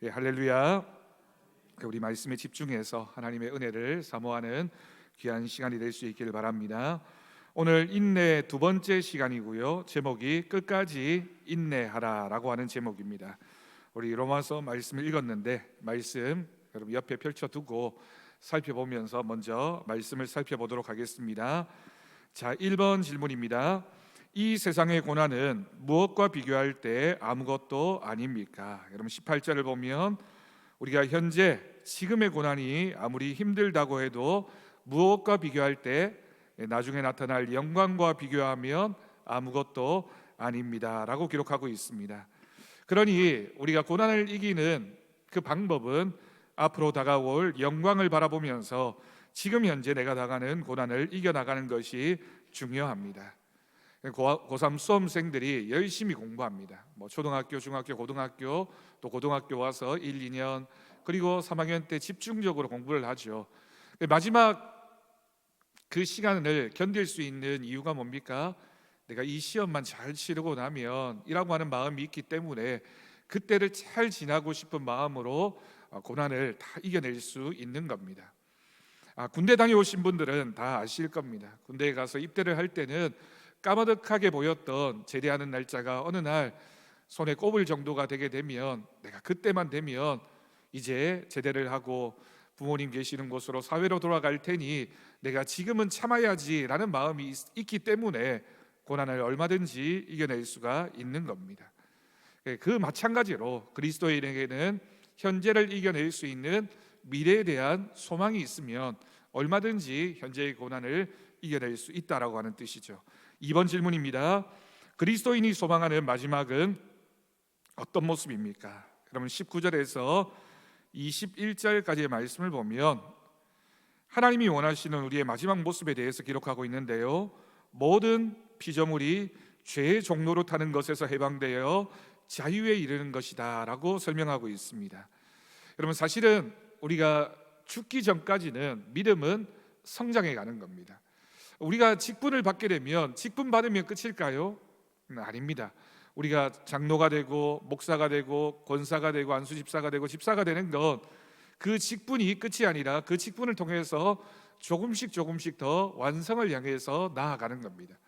예, 할렐루야. 우리 말씀에 집중해서 하나님의 은혜를 사모하는 귀한 시간이 될 수 있기를 바랍니다. 오늘 인내 두 번째 시간이고요. 제목이 끝까지 인내하라라고 하는 제목입니다. 우리 로마서 말씀을 읽었는데 말씀 여러분 옆에 펼쳐 두고 살펴보면서 먼저 말씀을 살펴보도록 하겠습니다. 자, 1번 질문입니다. 이 세상의 고난은 무엇과 비교할 때 아무것도 아닙니까? 여러분 18절을 보면 우리가 현재 지금의 고난이 아무리 힘들다고 해도 무엇과 비교할 때 나중에 나타날 영광과 비교하면 아무것도 아닙니다라고 기록하고 있습니다. 그러니 우리가 고난을 이기는 그 방법은 앞으로 다가올 영광을 바라보면서 지금 현재 내가 당하는 고난을 이겨 나가는 것이 중요합니다. 고3 수험생들이 열심히 공부합니다. 뭐 초등학교, 중학교, 고등학교 또 고등학교 와서 1, 2년 그리고 3학년 때 집중적으로 공부를 하죠. 마지막 그 시간을 견딜 수 있는 이유가 뭡니까? 내가 이 시험만 잘 치르고 나면 이라고 하는 마음이 있기 때문에 그때를 잘 지나고 싶은 마음으로 고난을 다 이겨낼 수 있는 겁니다. 아, 군대 다녀오신 분들은 다 아실 겁니다. 군대에 가서 입대를 할 때는 까마득하게 보였던 제대하는 날짜가 어느 날 손에 꼽을 정도가 되게 되면 내가 그때만 되면 이제 제대를 하고 부모님 계시는 곳으로 사회로 돌아갈 테니 내가 지금은 참아야지라는 마음이 있, 기 때문에 고난을 얼마든지 이겨낼 수가 있는 겁니다. 그 마찬가지로 그리스도인에게는 현재를 이겨낼 수 있는 미래에 대한 소망이 있으면 얼마든지 현재의 고난을 이겨낼 수 있다라고 하는 뜻이죠. 2번 질문입니다. 그리스도인이 소망하는 마지막은 어떤 모습입니까? 여러분 19절에서 21절까지의 말씀을 보면 하나님이 원하시는 우리의 마지막 모습에 대해서 기록하고 있는데요. 모든 피조물이 죄의 종로로 타는 것에서 해방되어 자유에 이르는 것이다라고 설명하고 있습니다. 여러분 사실은 우리가 죽기 전까지는 믿음은 성장해 가는 겁니다. 우리가 직분을 받게 되면 직분 받으면 끝일까요? 음, 아닙니다. 우리가 장로가 되고 목사가 되고 권사가 되고 안수 집사가 되고 집사가 되는 건 그 직분이 끝이 아니라 그 직분을 통해서 조금씩 조금씩 더 완성을 향해서 나아가는 겁니다.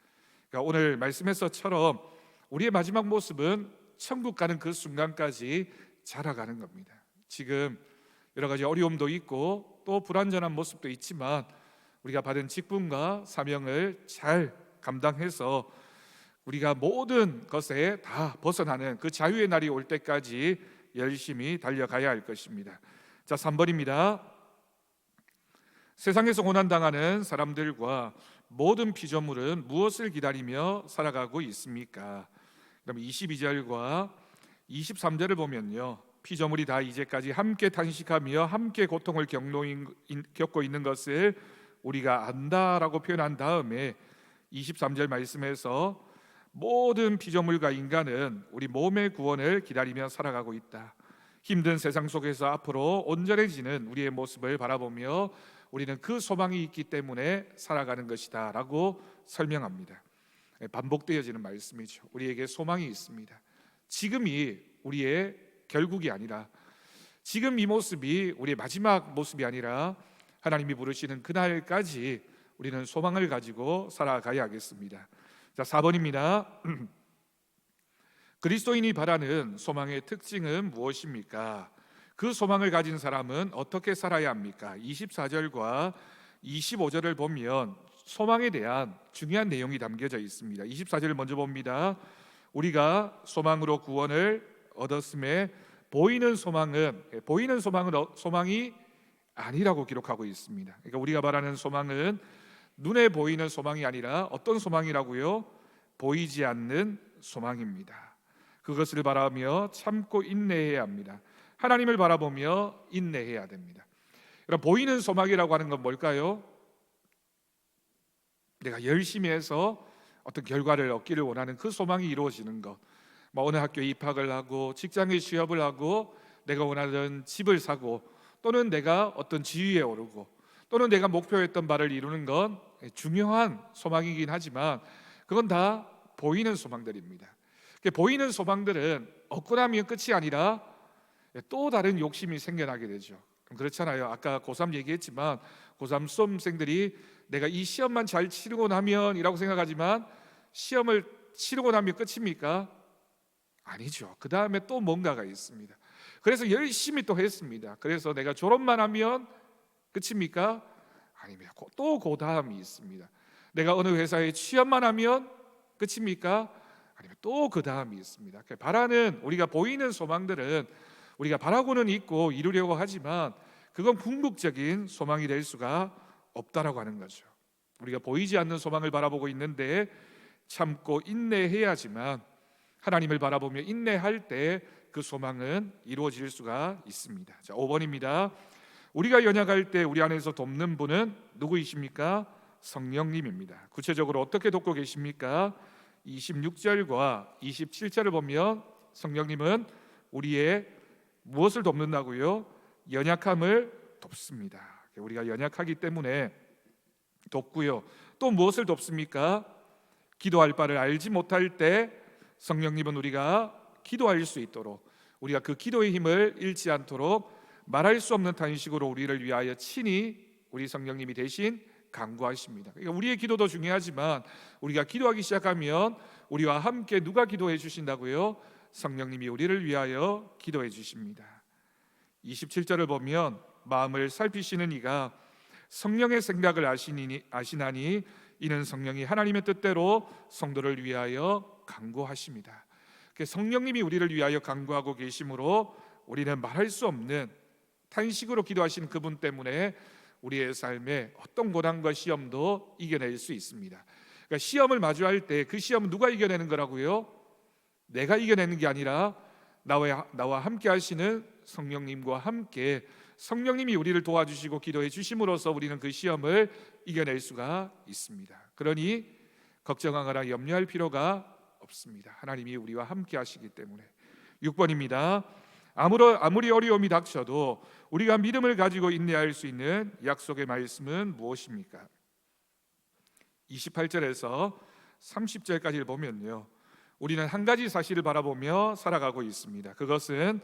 그러니까 오늘 말씀에서처럼 우리의 마지막 모습은 천국 가는 그 순간까지 자라가는 겁니다. 지금 여러 가지 어려움도 있고 또 불완전한 모습도 있지만 우리가 받은 직분과 사명을 잘 감당해서 우리가 모든 것에 다 벗어나는 그 자유의 날이 올 때까지 열심히 달려가야 할 것입니다. 자, 3번입니다. 세상에서 고난 당하는 사람들과 모든 피조물은 무엇을 기다리며 살아가고 있습니까? 그럼 22절과 23절을 보면요. 피조물이 다 이제까지 함께 탄식하며 함께 고통을 겪고 있는 것을 우리가 안다라고 표현한 다음에 23절 말씀에서 모든 피조물과 인간은 우리 몸의 구원을 기다리며 살아가고 있다. 힘든 세상 속에서 앞으로 온전해지는 우리의 모습을 바라보며 우리는 그 소망이 있기 때문에 살아가는 것이다라고 설명합니다. 반복되어지는 말씀이죠. 우리에게 소망이 있습니다. 지금이 우리의 결국이 아니라 지금 이 모습이 우리의 마지막 모습이 아니라 하나님이 부르시는 그날까지 우리는 소망을 가지고 살아가야 하겠습니다. 자, 4번입니다. 그리스도인이 바라는 소망의 특징은 무엇입니까? 그 소망을 가진 사람은 어떻게 살아야 합니까? 24절과 25절을 보면 소망에 대한 중요한 내용이 담겨져 있습니다. 24절을 먼저 봅니다. 우리가 소망으로 구원을 얻었음에 보이는 소망은 보이는 소망은 어, 소망이 아니라고 기록하고 있습니다. 그러니까 우리가 말하는 소망은 눈에 보이는 소망이 아니라 어떤 소망이라고요? 보이지 않는 소망입니다. 그것을 바라며 참고 인내해야 합니다. 하나님을 바라보며 인내해야 됩니다. 그럼 보이는 소망이라고 하는 건 뭘까요? 내가 열심히 해서 어떤 결과를 얻기를 원하는 그 소망이 이루어지는 것. 뭐 어느 학교에 입학을 하고 직장에 취업을 하고 내가 원하는 집을 사고 또는 내가 어떤 지위에 오르고 또는 내가 목표했던 바를 이루는 건 중요한 소망이긴 하지만 그건 다 보이는 소망들입니다. 보이는 소망들은 얻고 나면 끝이 아니라 또 다른 욕심이 생겨나게 되죠. 그렇잖아요. 아까 고3 얘기했지만 고3 수험생들이 내가 이 시험만 잘 치르고 나면이라고 생각하지만 시험을 치르고 나면 끝입니까? 아니죠. 그 다음에 또 뭔가가 있습니다. 그래서 열심히 또 했습니다. 그래서 내가 졸업만 하면 끝입니까? 아닙니다. 또그 다음이 있습니다. 내가 어느 회사에 취업만 하면 끝입니까? 아니면 또 그 다음이 있습니다. 그 바라는 우리가 보이는 소망들은 우리가 바라고는 있고 이루려고 하지만 그건 궁극적인 소망이 될 수가 없다라고 하는 거죠. 우리가 보이지 않는 소망을 바라보고 있는데 참고 인내해야지만 하나님을 바라보며 인내할 때 그 소망은 이루어질 수가 있습니다. 자, 5번입니다. 우리가 연약할 때 우리 안에서 돕는 분은 누구이십니까? 성령님입니다. 구체적으로 어떻게 돕고 계십니까? 26절과 27절을 보면 성령님은 우리의 무엇을 돕는다고요? 연약함을 돕습니다. 우리가 연약하기 때문에 돕고요. 또 무엇을 돕습니까? 기도할 바를 알지 못할 때 성령님은 우리가 기도할 수 있도록 우리가 그 기도의 힘을 잃지 않도록 말할 수 없는 탄식으로 우리를 위하여 친히 우리 성령님이 대신 강구하십니다. 그러니까 우리의 기도도 중요하지만 우리가 기도하기 시작하면 우리와 함께 누가 기도해 주신다고요? 성령님이 우리를 위하여 기도해 주십니다. 27절을 보면 마음을 살피시는 이가 성령의 생각을 아시니 아시나니 이는 성령이 하나님의 뜻대로 성도를 위하여 강구하십니다. 그 성령님이 우리를 위하여 강구하고 계심으로 우리는 말할 수 없는 탄식으로 기도하신 그분 때문에 우리의 삶에 어떤 고난과 시험도 이겨낼 수 있습니다. 그러니까 시험을 마주할 때 그 시험은 누가 이겨내는 거라고요? 내가 이겨내는 게 아니라 나와 나와 함께 하시는 성령님과 함께 성령님이 우리를 도와주시고 기도해 주심으로써 우리는 그 시험을 이겨낼 수가 있습니다. 그러니 걱정하거나 염려할 필요가 없습니다. 하나님이 우리와 함께 하시기 때문에 6번입니다. 아무리, 아무리 어려움이 닥쳐도 우리가 믿음을 가지고 인내할 수 있는 약속의 말씀은 무엇입니까? 28절에서 30절까지를 보면요. 우리는 한 가지 사실을 바라보며 살아가고 있습니다. 그것은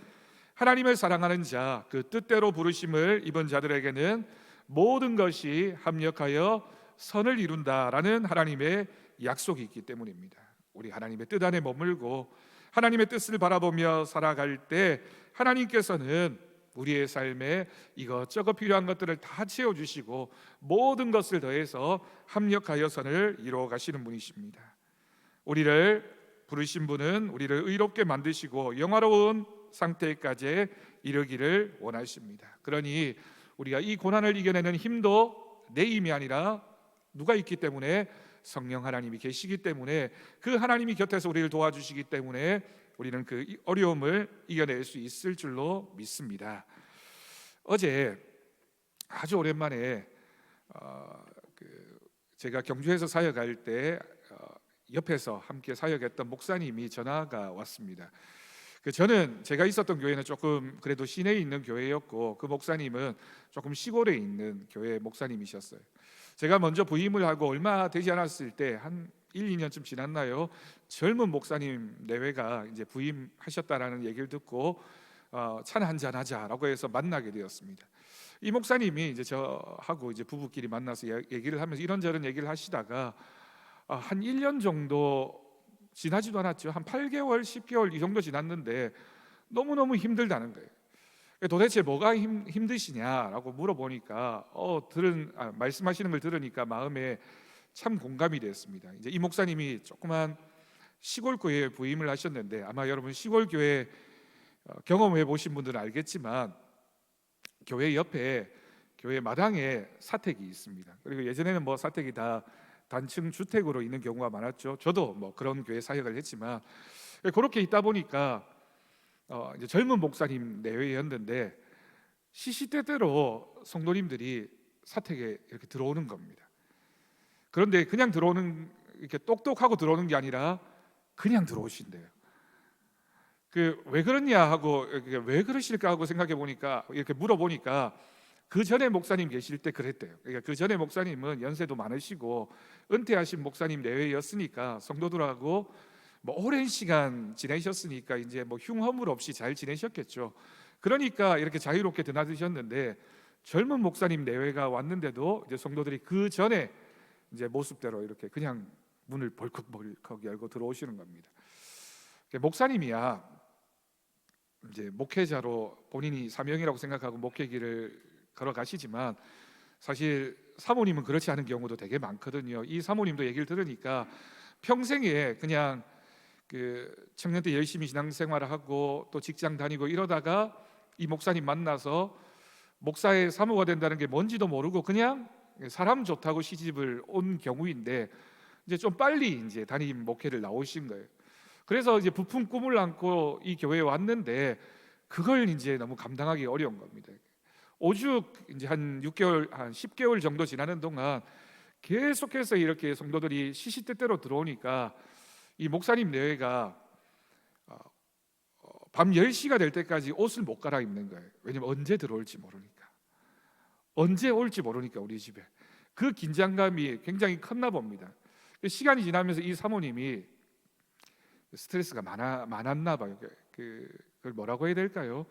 하나님을 사랑하는 자, 그 뜻대로 부르심을 입은 자들에게는 모든 것이 합력하여 선을 이룬다라는 하나님의 약속이 있기 때문입니다. 우리 하나님의 뜻 안에 머물고 하나님의 뜻을 바라보며 살아갈 때 하나님께서는 우리의 삶에 이것저것 필요한 것들을 다 채워 주시고 모든 것을 더해서 합력하여 선을 이루어 가시는 분이십니다. 우리를 부르신 분은 우리를 의롭게 만드시고 영화로운 상태까지 이르기를 원하십니다. 그러니 우리가 이 고난을 이겨내는 힘도 내 힘이 아니라 누가 있기 때문에 성령 하나님이 계시기 때문에 그 하나님이 곁에서 우리를 도와주시기 때문에 우리는 그 어려움을 이겨낼 수 있을 줄로 믿습니다. 어제 아주 오랜만에 어, 그 제가 경주에서 사역할 때 어, 옆에서 함께 사역했던 목사님이 전화가 왔습니다. 그 저는 제가 있었던 교회는 조금 그래도 시내에 있는 교회였고 그 목사님은 조금 시골에 있는 교회 목사님이셨어요. 제가 먼저 부임을 하고 얼마 되지 않았을 때 한 1, 2년쯤 지났나요? 젊은 목사님 내외가 이제 부임하셨다라는 얘기를 듣고 어, 차는 한잔 하자라고 해서 만나게 되었습니다. 이 목사님이 이제 저하고 이제 부부끼리 만나서 얘기를 하면서 이런저런 얘기를 하시다가 어, 한 1년 정도 지나지도 않았죠. 한 8개월, 10개월 이 정도 지났는데 너무너무 힘들다는 거예요. 도대체 뭐가 힘, 힘드시냐라고 물어보니까 어 들은 아, 말씀하시는 걸 들으니까 마음에 참 공감이 됐습니다. 이제 이 목사님이 조그만 시골 교회에 부임을 하셨는데 아마 여러분 시골 교회 어, 경험해 보신 분들은 알겠지만 교회 옆에 교회 마당에 사택이 있습니다. 그리고 예전에는 뭐 사택이 다 단층 주택으로 있는 경우가 많았죠. 저도 뭐 그런 교회 사역을 했지만 그렇게 있다 보니까 어, 이제 젊은 목사님 내외였는데 시시때때로 성도님들이 사택에 이렇게 들어오는 겁니다. 그런데 그냥 들어오는 이렇게 똑똑하고 들어오는 게 아니라 그냥 들어오신대요. 그 왜 그러냐 하고 왜 그러실까 하고 생각해 보니까 이렇게 물어보니까 그 전에 목사님 계실 때 그랬대요. 그러니까 그 전에 목사님은 연세도 많으시고 은퇴하신 목사님 내외였으니까 성도들하고 뭐 오랜 시간 지내셨으니까 이제 뭐 흉허물 없이 잘 지내셨겠죠. 그러니까 이렇게 자유롭게 드나드셨는데 젊은 목사님 내외가 왔는데도 이제 성도들이 그 전에 이제 모습대로 이렇게 그냥 문을 벌컥벌컥 열고 들어오시는 겁니다. 목사님이야 이제 목회자로 본인이 사명이라고 생각하고 목회길을 걸어가시지만 사실 사모님은 그렇지 않은 경우도 되게 많거든요. 이 사모님도 얘기를 들으니까 평생에 그냥 그 청년 때 열심히 신앙생활을 하고 또 직장 다니고 이러다가 이 목사님 만나서 목사의 사모가 된다는 게 뭔지도 모르고 그냥 사람 좋다고 시집을 온 경우인데 이제 좀 빨리 이제 담임 목회를 나오신 거예요. 그래서 이제 부푼 꿈을 안고 이 교회에 왔는데 그걸 이제 너무 감당하기 어려운 겁니다. 오죽 이제 한 6개월 한 10개월 정도 지나는 동안 계속해서 이렇게 성도들이 시시때때로 들어오니까 이 목사님 내외가 어, 어, 밤 10시가 될 때까지 옷을 못 갈아입는 거예요. 왜냐면 언제 들어올지 모르니까. 언제 올지 모르니까 우리 집에. 그 긴장감이 굉장히 컸나 봅니다. 시간이 지나면서 이 사모님이 스트레스가 많아 많았나 봐요. 그 그걸 뭐라고 해야 될까요?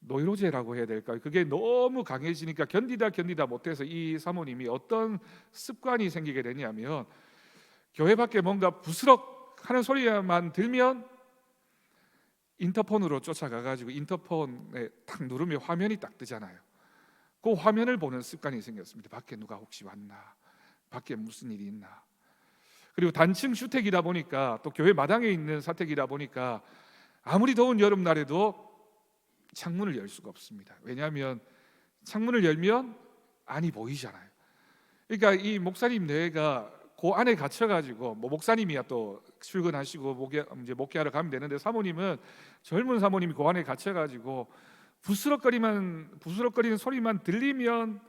노이로제라고 해야 될까요? 그게 너무 강해지니까 견디다 견디다 못해서 이 사모님이 어떤 습관이 생기게 되냐면 교회 밖에 뭔가 부스럭 하는 소리만 들면 인터폰으로 쫓아가 가지고 인터폰에 탁 누르면 화면이 딱 뜨잖아요. 그 화면을 보는 습관이 생겼습니다. 밖에 누가 혹시 왔나? 밖에 무슨 일이 있나? 그리고 단층 주택이다 보니까 또 교회 마당에 있는 사택이다 보니까 아무리 더운 여름날에도 창문을 열 수가 없습니다. 왜냐하면 창문을 열면 안이 보이잖아요. 그러니까 이 목사님 내가 그 안에 갇혀가지고 뭐 목사님이야 또 출근하시고 목회 목회하러 가면 되는데 사모님은 젊은 사모님이 그 안에 갇혀 가지고 부스럭거리만 부스럭거리는 소리만 들리면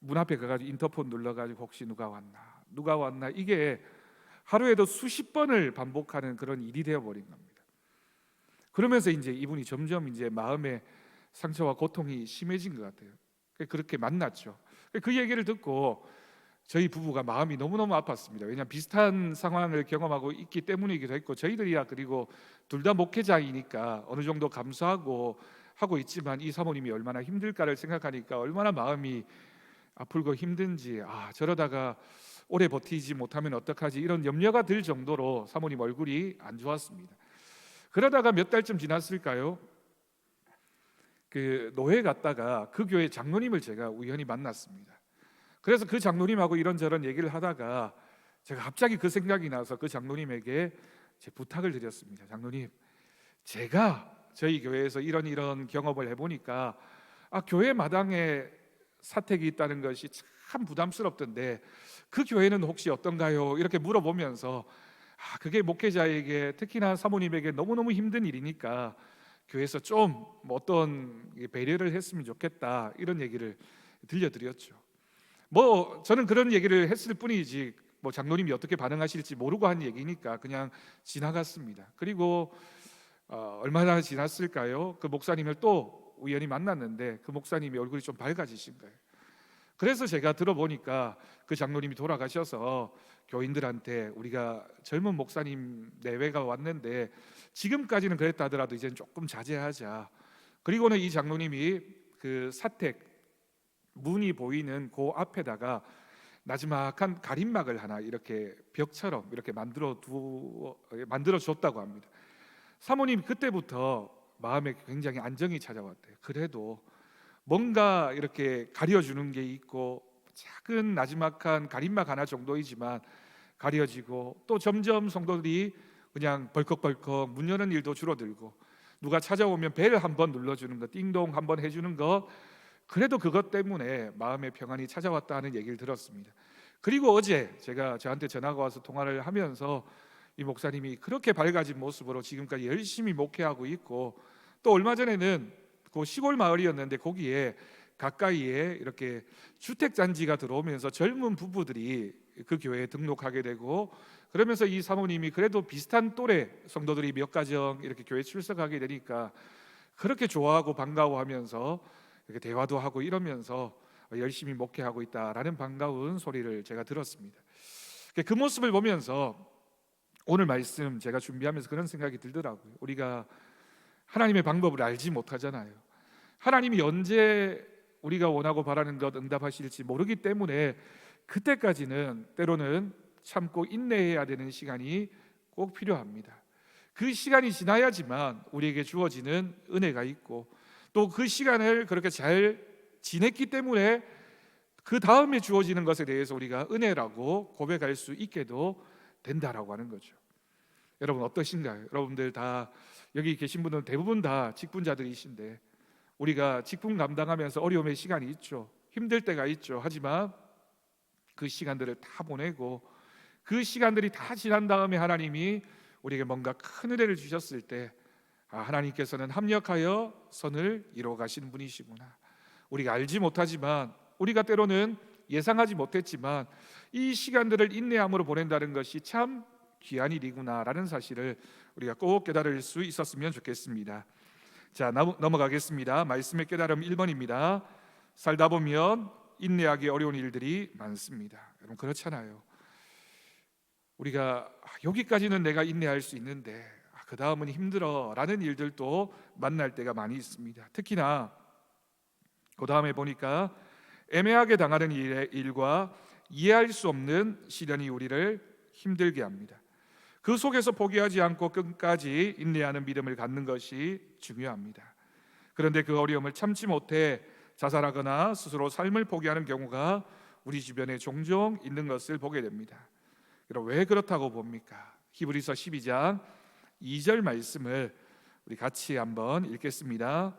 문 앞에 가 가지고 인터폰 눌러 가지고 혹시 누가 왔나 누가 왔나 이게 하루에도 수십 번을 반복하는 그런 일이 되어 버린 겁니다. 그러면서 이제 이분이 점점 이제 마음의 상처와 고통이 심해진 것 같아요. 그렇게 만났죠. 그 얘기를 듣고 저희 부부가 마음이 너무너무 아팠습니다. 왜냐하면 비슷한 상황을 경험하고 있기 때문이기도 했고 저희들이야 그리고 둘 다 목회자이니까 어느 정도 감수하고 하고 있지만 이 사모님이 얼마나 힘들까를 생각하니까 얼마나 마음이 아프고 힘든지 아 저러다가 오래 버티지 못하면 어떡하지 이런 염려가 들 정도로 사모님 얼굴이 안 좋았습니다. 그러다가 몇 달쯤 지났을까요? 그 노회 갔다가 그 교회 장로님을 제가 우연히 만났습니다. 그래서 그 장로님하고 이런저런 얘기를 하다가 제가 갑자기 그 생각이 나서 그 장로님에게 제 부탁을 드렸습니다. 장로님, 제가 저희 교회에서 이런 이런 경험을 해보니까 아, 교회 마당에 사택이 있다는 것이 참 부담스럽던데 그 교회는 혹시 어떤가요? 이렇게 물어보면서 아, 그게 목회자에게 특히나 사모님에게 너무너무 힘든 일이니까 교회에서 좀뭐 어떤 배려를 했으면 좋겠다 이런 얘기를 들려드렸죠. 뭐 저는 그런 얘기를 했을 뿐이지 뭐 장로님이 어떻게 반응하실지 모르고 한 얘기니까 그냥 지나갔습니다. 그리고 어, 얼마나 지났을까요? 그 목사님을 또 우연히 만났는데 그 목사님이 얼굴이 좀 밝아지신 거예요. 그래서 제가 들어보니까 그 장로님이 돌아가셔서 교인들한테 우리가 젊은 목사님 내외가 왔는데 지금까지는 그랬다 하더라도 이제는 조금 자제하자. 그리고는 이 장로님이 그 사택 문이 보이는 그 앞에다가 나지막한 가림막을 하나 이렇게 벽처럼 이렇게 만들어 두 만들어 줬다고 합니다. 사모님 그때부터 마음에 굉장히 안정이 찾아왔대요. 그래도 뭔가 이렇게 가려주는 게 있고 작은 나지막한 가림막 하나 정도이지만 가려지고 또 점점 성도들이 그냥 벌컥벌컥 문 여는 일도 줄어들고 누가 찾아오면 벨 한번 눌러주는 것, 띵동 한번 해주는 것 그래도 그것 때문에 마음의 평안이 찾아왔다는 얘기를 들었습니다. 그리고 어제 제가 저한테 전화가 와서 통화를 하면서 이 목사님이 그렇게 밝아진 모습으로 지금까지 열심히 목회하고 있고 또 얼마 전에는 그 시골 마을이었는데 거기에 가까이에 이렇게 주택 잔지가 들어오면서 젊은 부부들이 그 교회에 등록하게 되고 그러면서 이 사모님이 그래도 비슷한 또래 성도들이 몇 가정 이렇게 교회 출석하게 되니까 그렇게 좋아하고 반가워하면서 이렇게 대화도 하고 이러면서 열심히 목회하고 있다라는 반가운 소리를 제가 들었습니다. 그 모습을 보면서 오늘 말씀 제가 준비하면서 그런 생각이 들더라고요. 우리가 하나님의 방법을 알지 못하잖아요. 하나님이 언제 우리가 원하고 바라는 것 응답하실지 모르기 때문에 그때까지는 때로는 참고 인내해야 되는 시간이 꼭 필요합니다. 그 시간이 지나야지만 우리에게 주어지는 은혜가 있고 또 그 시간을 그렇게 잘 지냈기 때문에 그 다음에 주어지는 것에 대해서 우리가 은혜라고 고백할 수 있게도 된다라고 하는 거죠. 여러분 어떠신가요? 여러분들 다 여기 계신 분들은 대부분 다 직분자들이신데 우리가 직분 감당하면서 어려움의 시간이 있죠. 힘들 때가 있죠. 하지만 그 시간들을 다 보내고 그 시간들이 다 지난 다음에 하나님이 우리에게 뭔가 큰 은혜를 주셨을 때 아, 하나님께서는 합력하여 선을 이루어 가시는 분이시구나. 우리가 알지 못하지만 우리가 때로는 예상하지 못했지만 이 시간들을 인내함으로 보낸다는 것이 참 귀한 일이구나라는 사실을 우리가 꼭 깨달을 수 있었으면 좋겠습니다. 자, 나- 넘어가겠습니다. 말씀의 깨달음 1번입니다. 살다 보면 인내하기 어려운 일들이 많습니다. 여러분 그렇잖아요. 우리가 아, 여기까지는 내가 인내할 수 있는데 아, 그 다음은 힘들어라는 일들도 만날 때가 많이 있습니다. 특히나 그 다음에 보니까 애매하게 당하는 일과 이해할 수 없는 시련이 우리를 힘들게 합니다. 그 속에서 포기하지 않고 끝까지 인내하는 믿음을 갖는 것이 중요합니다. 그런데 그 어려움을 참지 못해 자살하거나 스스로 삶을 포기하는 경우가 우리 주변에 종종 있는 것을 보게 됩니다. 그럼 왜 그렇다고 봅니까? 히브리서 12장 2절 말씀을 우리 같이 한번 읽겠습니다.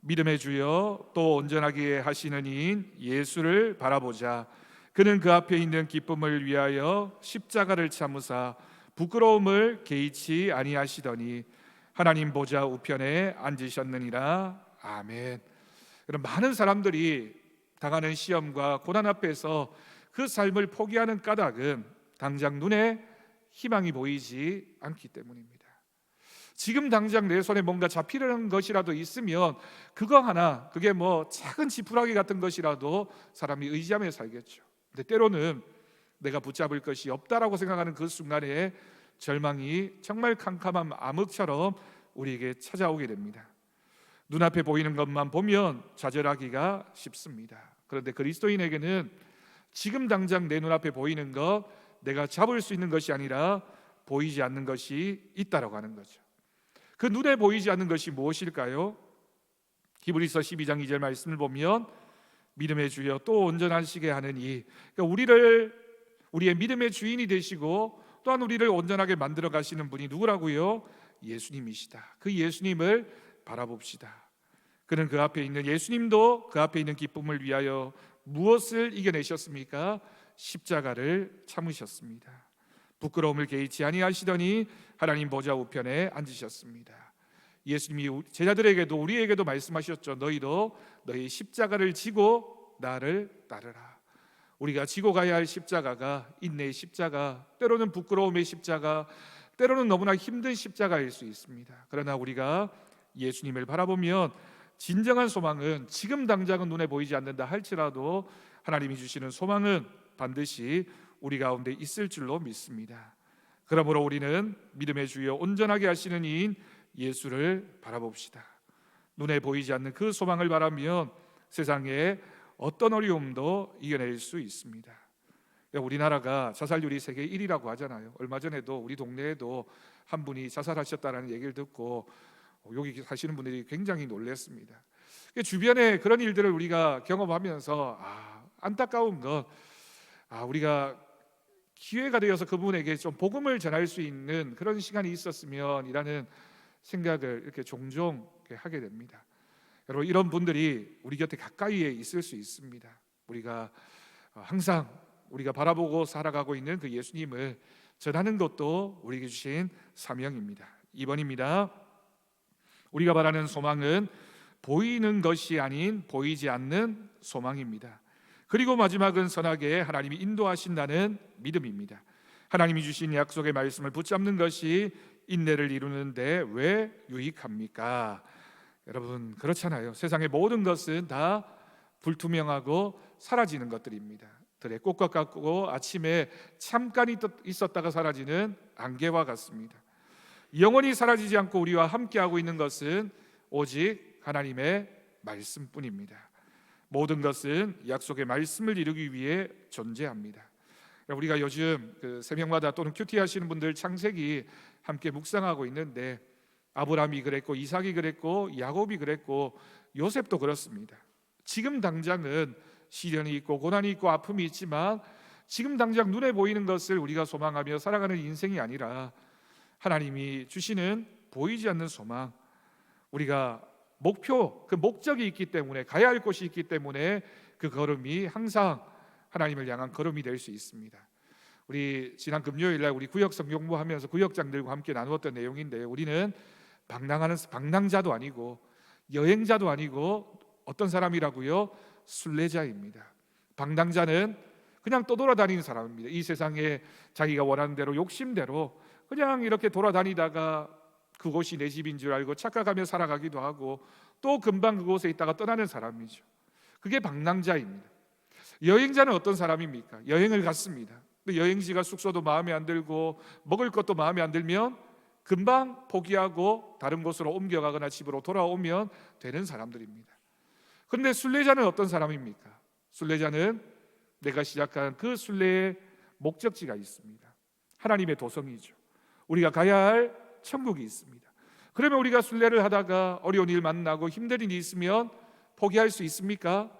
믿음의 주여 또 온전하게 하시는 이인 예수를 바라보자. 그는 그 앞에 있는 기쁨을 위하여 십자가를 참으사 부끄러움을 개의치 아니하시더니 하나님 보좌 우편에 앉으셨느니라. 아멘. 그럼 많은 사람들이 당하는 시험과 고난 앞에서 그 삶을 포기하는 까닭은 당장 눈에 희망이 보이지 않기 때문입니다. 지금 당장 내 손에 뭔가 잡히려는 것이라도 있으면 그거 하나, 그게 뭐 작은 지푸라기 같은 것이라도 사람이 의지하며 살겠죠. 근데 때로는 내가 붙잡을 것이 없다라고 생각하는 그 순간에 절망이 정말 캄캄한 암흑처럼 우리에게 찾아오게 됩니다. 눈앞에 보이는 것만 보면 좌절하기가 쉽습니다. 그런데 그리스도인에게는 지금 당장 내 눈앞에 보이는 것 내가 잡을 수 있는 것이 아니라 보이지 않는 것이 있다라고 하는 거죠. 그 눈에 보이지 않는 것이 무엇일까요? 히브리서 12장 2절 말씀을 보면 믿음의 주여 또 온전하시게 하는 이 그러니까 우리를 우리의 믿음의 주인이 되시고 또한 우리를 온전하게 만들어 가시는 분이 누구라고요? 예수님이시다. 그 예수님을 바라봅시다. 그는 그 앞에 있는 예수님도 그 앞에 있는 기쁨을 위하여 무엇을 이겨내셨습니까? 십자가를 참으셨습니다. 부끄러움을 개의치 아니하시더니 하나님 보좌 우편에 앉으셨습니다. 예수님이 제자들에게도 우리에게도 말씀하셨죠. 너희도 너희 십자가를 지고 나를 따르라. 우리가 지고 가야 할 십자가가 인내의 십자가, 때로는 부끄러움의 십자가, 때로는 너무나 힘든 십자가일 수 있습니다. 그러나 우리가 예수님을 바라보면 진정한 소망은 지금 당장은 눈에 보이지 않는다 할지라도 하나님이 주시는 소망은 반드시 우리 가운데 있을 줄로 믿습니다. 그러므로 우리는 믿음의 주여 온전하게 하시는 이인 예수를 바라봅시다. 눈에 보이지 않는 그 소망을 바라면 세상에 어떤 어려움도 이겨낼 수 있습니다. 우리나라가 자살률이 세계 1위라고 하잖아요. 얼마 전에도 우리 동네에도 한 분이 자살하셨다는 얘기를 듣고 여기 사시는 분들이 굉장히 놀랐습니다. 주변에 그런 일들을 우리가 경험하면서 아, 안타까운 것, 아, 우리가 기회가 되어서 그분에게 좀 복음을 전할 수 있는 그런 시간이 있었으면이라는 생각을 이렇게 종종 하게 됩니다. 여러분 이런 분들이 우리 곁에 가까이에 있을 수 있습니다. 우리가 항상 우리가 바라보고 살아가고 있는 그 예수님을 전하는 것도 우리에게 주신 사명입니다. 2번입니다. 우리가 바라는 소망은 보이는 것이 아닌 보이지 않는 소망입니다. 그리고 마지막은 선하게 하나님이 인도하신다는 믿음입니다. 하나님이 주신 약속의 말씀을 붙잡는 것이 인내를 이루는데 왜 유익합니까? 여러분 그렇잖아요. 세상의 모든 것은 다 불투명하고 사라지는 것들입니다. 들의 꽃과 같고 아침에 잠깐 있었다가 사라지는 안개와 같습니다. 영원히 사라지지 않고 우리와 함께하고 있는 것은 오직 하나님의 말씀뿐입니다. 모든 것은 약속의 말씀을 이루기 위해 존재합니다. 우리가 요즘 그 새벽마다 또는 큐티 하시는 분들 창세기 함께 묵상하고 있는데 아브라함이 그랬고 이삭이 그랬고 야곱이 그랬고 요셉도 그렇습니다. 지금 당장은 시련이 있고 고난이 있고 아픔이 있지만 지금 당장 눈에 보이는 것을 우리가 소망하며 살아가는 인생이 아니라 하나님이 주시는 보이지 않는 소망 우리가 목표 그 목적이 있기 때문에 가야 할 곳이 있기 때문에 그 걸음이 항상 하나님을 향한 걸음이 될 수 있습니다. 우리 지난 금요일 날 우리 구역 성경부 하면서 구역장들과 함께 나누었던 내용인데 우리는 방랑하는 방랑자도 아니고 여행자도 아니고 어떤 사람이라고요? 순례자입니다. 방랑자는 그냥 떠돌아다니는 사람입니다. 이 세상에 자기가 원하는 대로 욕심대로 그냥 이렇게 돌아다니다가 그곳이 내 집인 줄 알고 착각하며 살아가기도 하고 또 금방 그곳에 있다가 떠나는 사람이죠. 그게 방랑자입니다. 여행자는 어떤 사람입니까? 여행을 갔습니다. 여행지가 숙소도 마음에 안 들고 먹을 것도 마음에 안 들면 금방 포기하고 다른 곳으로 옮겨가거나 집으로 돌아오면 되는 사람들입니다. 그런데 순례자는 어떤 사람입니까? 순례자는 내가 시작한 그 순례의 목적지가 있습니다. 하나님의 도성이죠. 우리가 가야 할 천국이 있습니다. 그러면 우리가 순례를 하다가 어려운 일 만나고 힘든 일이 있으면 포기할 수 있습니까?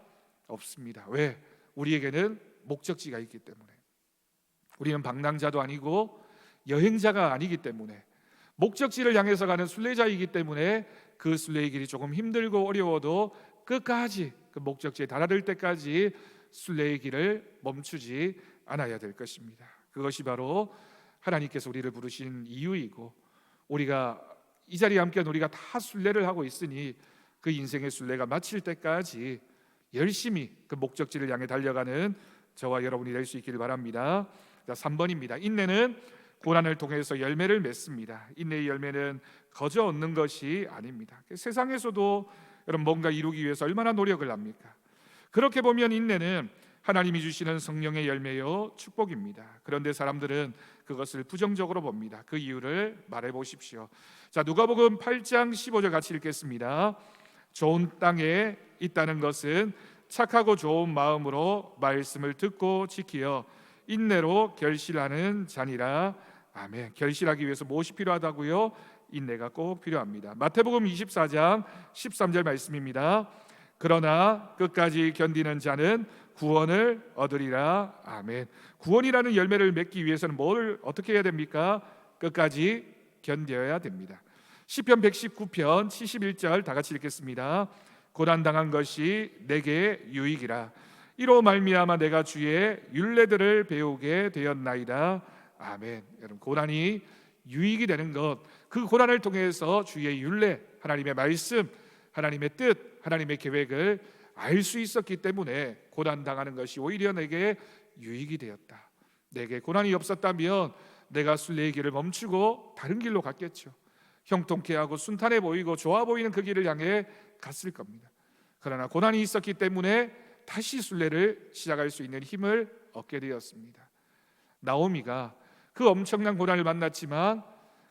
없습니다. 왜? 우리에게는 목적지가 있기 때문에. 우리는 방랑자도 아니고 여행자가 아니기 때문에 목적지를 향해서 가는 순례자이기 때문에 그 순례의 길이 조금 힘들고 어려워도 끝까지 그 목적지에 달아들 때까지 순례의 길을 멈추지 않아야 될 것입니다. 그것이 바로 하나님께서 우리를 부르신 이유이고 우리가 이 자리에 함께한 우리가 다 순례를 하고 있으니 그 인생의 순례가 마칠 때까지 열심히 그 목적지를 향해 달려가는 저와 여러분이 될 수 있기를 바랍니다. 자, 3번입니다. 인내는 고난을 통해서 열매를 맺습니다. 인내의 열매는 거저 얻는 것이 아닙니다. 세상에서도 여러분 뭔가 이루기 위해서 얼마나 노력을 합니까? 그렇게 보면 인내는 하나님이 주시는 성령의 열매요 축복입니다. 그런데 사람들은 그것을 부정적으로 봅니다. 그 이유를 말해 보십시오. 자, 누가복음 8장 15절 같이 읽겠습니다. 좋은 땅에 있다는 것은 착하고 좋은 마음으로 말씀을 듣고 지키어 인내로 결실하는 자니라. 아멘. 결실하기 위해서 무엇이 필요하다고요? 인내가 꼭 필요합니다. 마태복음 24장 13절 말씀입니다. 그러나 끝까지 견디는 자는 구원을 얻으리라. 아멘. 구원이라는 열매를 맺기 위해서는 뭘 어떻게 해야 됩니까? 끝까지 견뎌야 됩니다. 시편 119편 71절 다 같이 읽겠습니다. 고난 당한 것이 내게 유익이라. 이로 말미암아 내가 주의 율례들을 배우게 되었나이다. 아멘. 여러분 고난이 유익이 되는 것, 그 고난을 통해서 주의 율례, 하나님의 말씀, 하나님의 뜻, 하나님의 계획을 알 수 있었기 때문에 고난 당하는 것이 오히려 내게 유익이 되었다. 내게 고난이 없었다면 내가 순례의 길을 멈추고 다른 길로 갔겠죠. 형통케 하고 순탄해 보이고 좋아 보이는 그 길을 향해 갔을 겁니다. 그러나 고난이 있었기 때문에 다시 순례를 시작할 수 있는 힘을 얻게 되었습니다. 나오미가 그 엄청난 고난을 만났지만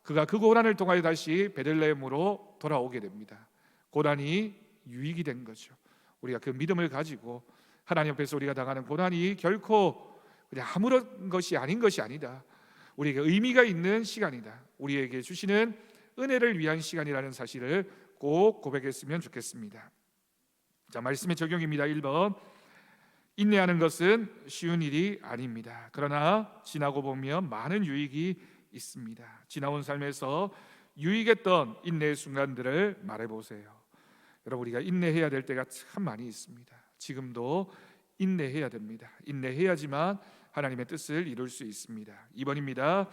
그가 그 고난을 통하여 다시 베들레헴으로 돌아오게 됩니다. 고난이 유익이 된 거죠. 우리가 그 믿음을 가지고 하나님 앞에서 우리가 당하는 고난이 결코 그냥 아무런 것이 아닌 것이 아니다. 우리에게 의미가 있는 시간이다. 우리에게 주시는 은혜를 위한 시간이라는 사실을 꼭 고백했으면 좋겠습니다. 자, 말씀의 적용입니다. 1번. 인내하는 것은 쉬운 일이 아닙니다. 그러나 지나고 보면 많은 유익이 있습니다. 지나온 삶에서 유익했던 인내의 순간들을 말해 보세요. 여러분 우리가 인내해야 될 때가 참 많이 있습니다. 지금도 인내해야 됩니다. 인내해야지만 하나님의 뜻을 이룰 수 있습니다. 2번입니다.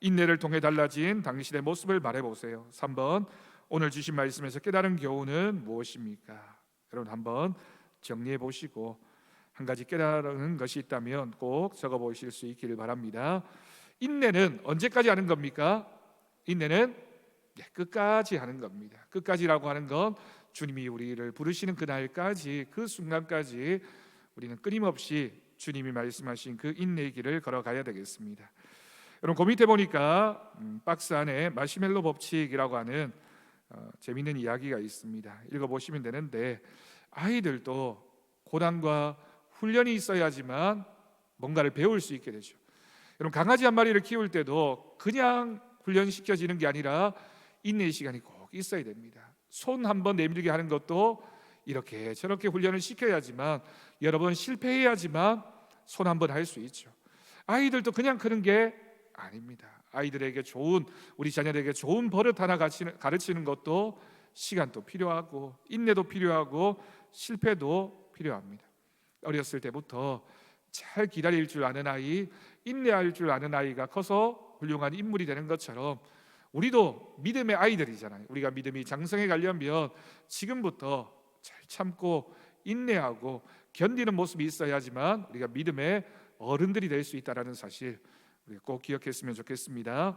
인내를 통해 달라진 당신의 모습을 말해 보세요. 3번 오늘 주신 말씀에서 깨달은 교훈은 무엇입니까? 여러분 한번 정리해 보시고 한 가지 깨달은 것이 있다면 꼭 적어 보실 수 있기를 바랍니다. 인내는 언제까지 하는 겁니까? 인내는 끝까지 하는 겁니다. 끝까지라고 하는 건 주님이 우리를 부르시는 그날까지 그 순간까지 우리는 끊임없이 주님이 말씀하신 그 인내의 길을 걸어가야 되겠습니다. 여러분 그 밑에 보니까 음, 박스 안에 마시멜로 법칙이라고 하는 어, 재미있는 이야기가 있습니다. 읽어보시면 되는데 아이들도 고난과 훈련이 있어야지만 뭔가를 배울 수 있게 되죠. 여러분 강아지 한 마리를 키울 때도 그냥 훈련시켜지는 게 아니라 인내의 시간이 꼭 있어야 됩니다. 손 한번 내밀게 하는 것도 이렇게 저렇게 훈련을 시켜야지만 여러 번 실패해야지만 손 한번 할 수 있죠. 아이들도 그냥 크는 게 아닙니다. 아이들에게 좋은 우리 자녀에게 좋은 버릇 하나 가르치는 것도 시간도 필요하고 인내도 필요하고 실패도 필요합니다. 어렸을 때부터 잘 기다릴 줄 아는 아이, 인내할 줄 아는 아이가 커서 훌륭한 인물이 되는 것처럼 우리도 믿음의 아이들이잖아요. 우리가 믿음이 장성해 가려면 지금부터 잘 참고 인내하고 견디는 모습이 있어야지만 우리가 믿음의 어른들이 될 수 있다라는 사실 우리 꼭 기억했으면 좋겠습니다.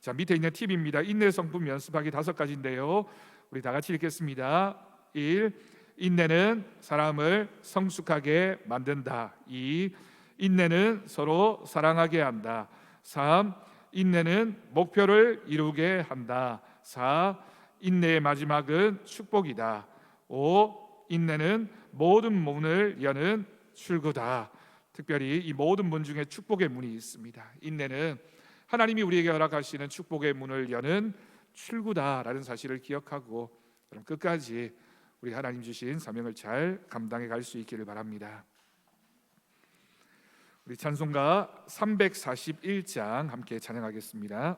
자 밑에 있는 팁입니다. 인내 성품 연습하기 다섯 가지인데요. 우리 다 같이 읽겠습니다. 1. 인내는 사람을 성숙하게 만든다. 2. 인내는 서로 사랑하게 한다. 3. 인내는 목표를 이루게 한다. 4. 인내의 마지막은 축복이다. 5. 인내는 모든 문을 여는 출구다. 특별히 이 모든 문 중에 축복의 문이 있습니다. 인내는 하나님이 우리에게 허락하시는 축복의 문을 여는 출구다라는 사실을 기억하고 그럼 끝까지 우리 하나님 주신 사명을 잘 감당해 갈 수 있기를 바랍니다. 우리 찬송가 341장 함께 찬양하겠습니다.